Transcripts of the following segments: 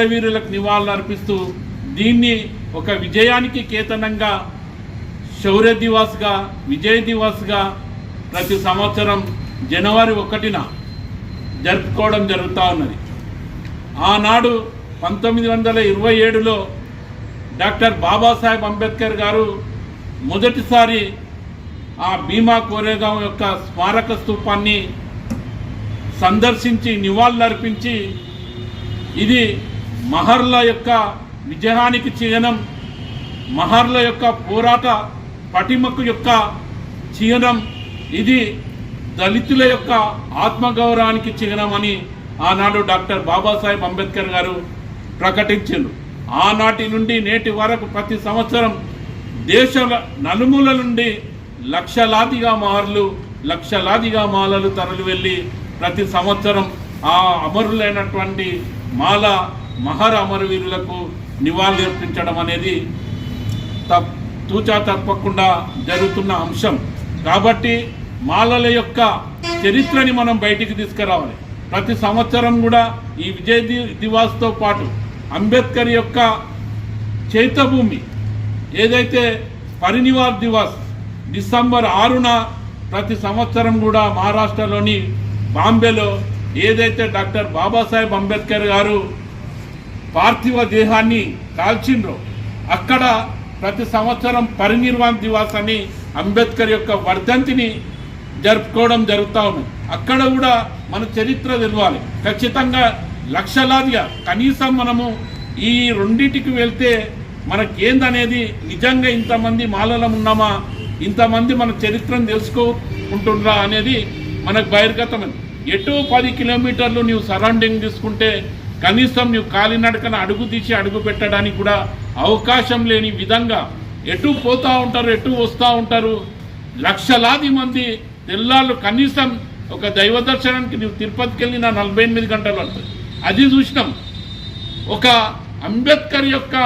అమరవీరులకు నివాళులు అర్పిస్తూ దీన్ని ఒక విజయానికి కేతనంగా శౌర్య దివాస్గా విజయ్ దివాస్గా ప్రతి సంవత్సరం జనవరి ఒకటిన జరుపుకోవడం జరుగుతూ ఉన్నది. ఆనాడు పంతొమ్మిది వందల ఇరవై ఏడులో డాక్టర్ బాబాసాహెబ్ అంబేద్కర్ గారు మొదటిసారి ఆ భీమా కోరేగాం యొక్క స్మారక స్థూపాన్ని సందర్శించి నివాళులర్పించి ఇది మహర్ల యొక్క విజయానికి చిహ్నం మహర్ల యొక్క పోరాట పటిమకు యొక్క చిహ్నం ఇది దళితుల యొక్క ఆత్మగౌరవానికి చిహ్నం అని ఆనాడు డాక్టర్ బాబాసాహెబ్ అంబేద్కర్ గారు ప్రకటించారు ఆనాటి నుండి నేటి వరకు ప్రతి సంవత్సరం దేశ నలుమూల నుండి లక్షలాదిగా మారులు లక్షలాదిగా మాలలు తరలి వెళ్ళి ప్రతి సంవత్సరం ఆ అమరులైనటువంటి మాల మహర్ అమరవీరులకు నివాళులర్పించడం అనేది తప్ తూచా తప్పకుండా జరుగుతున్న అంశం. కాబట్టి మాలల యొక్క చరిత్రని మనం బయటికి తీసుకురావాలి. ప్రతి సంవత్సరం కూడా ఈ విజయ్ దివాస్తో పాటు అంబేద్కర్ యొక్క చైతభూమి ఏదైతే పరినివార్ దివాస్ డిసెంబర్ ఆరున ప్రతి సంవత్సరం కూడా మహారాష్ట్రలోని బాంబేలో ఏదైతే డాక్టర్ బాబాసాహెబ్ అంబేద్కర్ గారు పార్థివ దేహాన్ని కాల్చిండ్రు. అక్కడ ప్రతి సంవత్సరం పరినిర్వాణ్ దివాస్ అని అంబేద్కర్ యొక్క వర్ధంతిని జరుపుకోవడం జరుగుతూ ఉంది అక్కడ కూడా మన చరిత్ర తెలవాలి. ఖచ్చితంగా లక్షలాదిగా కనీసం మనము ఈ రెండింటికి వెళ్తే మనకేందనేది నిజంగా ఇంతమంది మాలలం ఉన్నామా ఇంతమంది మన చరిత్రను తెలుసుకుంటుండ్రా అనేది మనకు బహిర్గతమైంది. ఎటు పది కిలోమీటర్లు నీవు సరౌండింగ్ తీసుకుంటే కనీసం నువ్వు కాలినడకన అడుగు తీసి అడుగు పెట్టడానికి కూడా అవకాశం లేని విధంగా ఎటు పోతూ ఉంటారు ఎటు వస్తూ ఉంటారు? లక్షలాది మంది తెల్లాళ్ళు కనీసం ఒక దైవ దర్శనానికి నువ్వు తిరుపతికి వెళ్ళిన నలభై ఎనిమిది గంటలు పడుతుంది. అది చూసినాం. ఒక అంబేద్కర్ యొక్క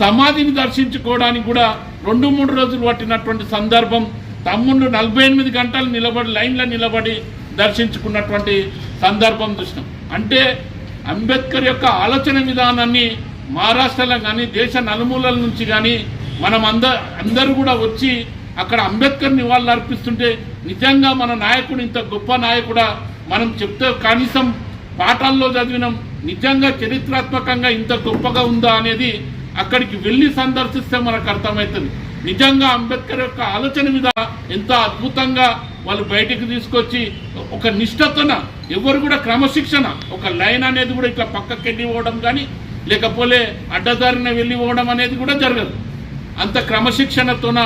సమాధిని దర్శించుకోవడానికి కూడా రెండు మూడు రోజులు పట్టినటువంటి సందర్భం తమ్ముళ్ళు నలభై ఎనిమిది గంటలు నిలబడి లైన్లో నిలబడి దర్శించుకున్నటువంటి సందర్భం చూసినాం. అంటే అంబేద్కర్ యొక్క ఆలోచన విధానాన్ని మహారాష్ట్రలో కానీ దేశ నలుమూలల నుంచి కానీ మనం అంద అందరూ కూడా వచ్చి అక్కడ అంబేద్కర్ నివాళులు అర్పిస్తుంటే నిజంగా మన నాయకుడు ఇంత గొప్ప నాయకుడా మనం చెప్తే కనీసం పాఠాల్లో చదివినాం. నిజంగా చరిత్రాత్మకంగా ఇంత గొప్పగా ఉందా అనేది అక్కడికి వెళ్ళి సందర్శిస్తే మనకు అర్థమవుతుంది. నిజంగా అంబేద్కర్ యొక్క ఆలోచన మీద ఎంత అద్భుతంగా వాళ్ళు బయటికి తీసుకొచ్చి ఒక నిష్ఠతన ఎవరు కూడా క్రమశిక్షణ ఒక లైన్ అనేది కూడా ఇట్లా పక్కకి వెళ్ళి పోవడం కానీ లేకపోతే అడ్డదారిన వెళ్ళి పోవడం అనేది కూడా జరగదు. అంత క్రమశిక్షణతోన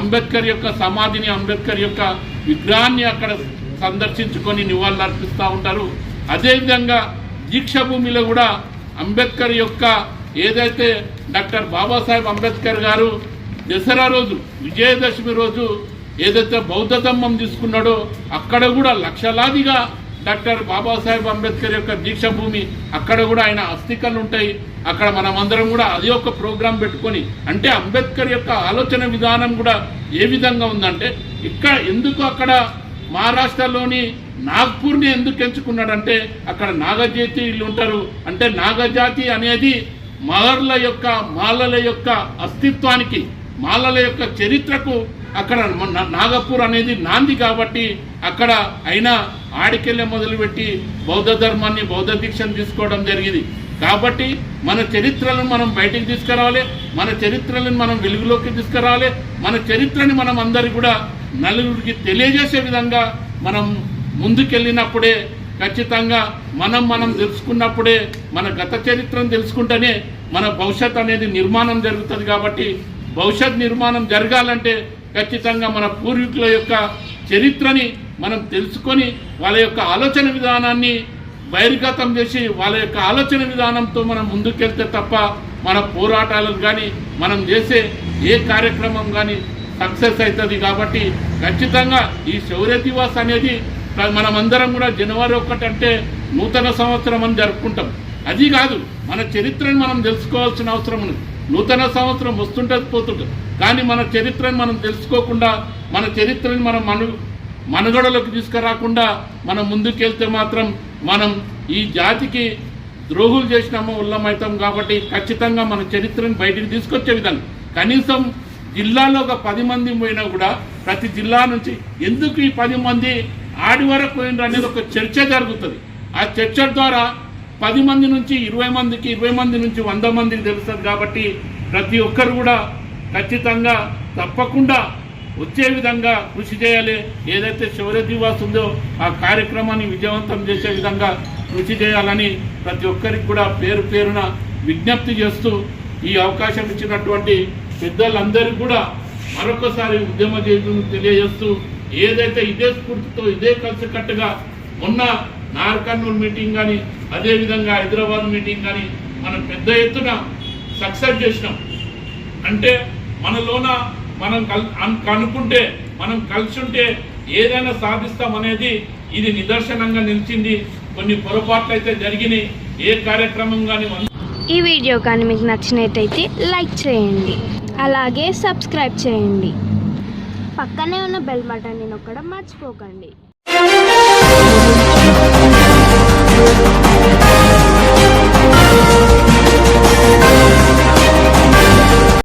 అంబేద్కర్ యొక్క సమాధిని అంబేద్కర్ యొక్క విగ్రహాన్ని అక్కడ సందర్శించుకొని నివాళులు అర్పిస్తూ ఉంటారు. అదేవిధంగా దీక్ష భూమిలో కూడా అంబేద్కర్ యొక్క ఏదైతే డాక్టర్ బాబాసాహెబ్ అంబేద్కర్ గారు దసరా రోజు విజయదశమి రోజు ఏదైతే బౌద్ధ ధమ్మం తీసుకున్నాడో అక్కడ కూడా లక్షలాదిగా డాక్టర్ బాబాసాహెబ్ అంబేద్కర్ యొక్క దీక్ష భూమి అక్కడ కూడా ఆయన అస్థికలు ఉంటాయి. అక్కడ మనం అందరం కూడా అది ఒక ప్రోగ్రాం పెట్టుకొని అంటే అంబేద్కర్ యొక్క ఆలోచన విధానం కూడా ఏ విధంగా ఉందంటే ఇక్కడ ఎందుకు అక్కడ మహారాష్ట్రలోని నాగ్పూర్ని ఎందుకు ఎంచుకున్నాడంటే అక్కడ నాగజాతీయులు ఉంటారు. అంటే నాగజాతి అనేది మహర్ల యొక్క మాలల యొక్క అస్తిత్వానికి మాలల యొక్క చరిత్రకు అక్కడ మన నాగపూర్ అనేది నాంది కాబట్టి అక్కడ అయినా ఆడికెళ్ళే మొదలుపెట్టి బౌద్ధ ధర్మాన్ని బౌద్ధ దీక్షను తీసుకోవడం జరిగింది. కాబట్టి మన చరిత్రలను మనం బయటికి తీసుకురావాలి మన చరిత్రలను మనం వెలుగులోకి తీసుకురావాలి మన చరిత్రని మనం అందరికి కూడా నలుగురికి తెలియజేసే విధంగా మనం ముందుకెళ్ళినప్పుడే ఖచ్చితంగా మనం మనం తెలుసుకున్నప్పుడే మన గత చరిత్రను తెలుసుకుంటేనే మన భవిష్యత్ అనేది నిర్మాణం జరుగుతుంది కాబట్టి భవిష్యత్ నిర్మాణం జరగాలంటే ఖచ్చితంగా మన పూర్వీకుల యొక్క చరిత్రని మనం తెలుసుకొని వాళ్ళ యొక్క ఆలోచన విధానాన్ని బహిర్గతం చేసి వాళ్ళ యొక్క ఆలోచన విధానంతో మనం ముందుకెళ్తే తప్ప మన పోరాటాలకు కానీ మనం చేసే ఏ కార్యక్రమం కానీ సక్సెస్ అవుతుంది కాబట్టి ఖచ్చితంగా ఈ శౌర్య దివాస్ అనేది మనమందరం కూడా జనవరి ఒకటి అంటే నూతన సంవత్సరం అని జరుపుకుంటాం. అది కాదు మన చరిత్రను మనం తెలుసుకోవాల్సిన అవసరం ఉంది నూతన సంవత్సరం వస్తుంటుంది పోతుంటుంది. కానీ మన చరిత్రను మనం తెలుసుకోకుండా మన చరిత్రని మనం మను మనుగడలోకి తీసుకురాకుండా మనం ముందుకెళ్తే మాత్రం మనం ఈ జాతికి ద్రోహులు చేసినామో ఉల్లమవుతాం కాబట్టి ఖచ్చితంగా మన చరిత్రను బయటికి తీసుకొచ్చే విధంగా. కనీసం జిల్లాలో ఒక పది మంది పోయినా కూడా ప్రతి జిల్లా నుంచి ఎందుకు ఈ పది మంది ఆడి వరకు పోయినారు అనేది ఒక చర్చ జరుగుతుంది. ఆ చర్చ ద్వారా పది మంది నుంచి ఇరవై మందికి ఇరవై మంది నుంచి వంద మందికి తెలుస్తుంది కాబట్టి ప్రతి ఒక్కరు కూడా ఖచ్చితంగా తప్పకుండా వచ్చే విధంగా కృషి చేయాలి. ఏదైతే శౌర్య దివాస్ ఉందో ఆ కార్యక్రమాన్ని విజయవంతం చేసే విధంగా కృషి చేయాలని ప్రతి ఒక్కరికి కూడా పేరు పేరున విజ్ఞప్తి చేస్తూ ఈ అవకాశం ఇచ్చినటువంటి పెద్దలందరికీ కూడా మరొకసారి ఉద్యమ జీవితం తెలియజేస్తూ ఏదైతే ఇదే స్ఫూర్తితో ఇదే కలిసికట్టుగా ఉన్న నార్కర్నూలు మీటింగ్ కానీ అదేవిధంగా హైదరాబాద్ మీటింగ్ కానీ మనం పెద్ద ఎత్తున సక్సెస్ చేసినాం. అంటే మనలోన మనం కల్ కనుక్కుంటే అనుకుంటే మనం కలిసి ఉంటే ఏదైనా సాధిస్తాం అనేది ఇది నిదర్శనంగా నిలిచింది. కొన్ని పొరపాట్లు అయితే జరిగినాయి. ఏ కార్యక్రమం కానీ ఈ వీడియో కానీ మీకు నచ్చినట్టయితే లైక్ చేయండి. అలాగే సబ్స్క్రైబ్ చేయండి. పక్కనే ఉన్న బెల్ బటన్ని నొక్కడం మర్చిపోకండి.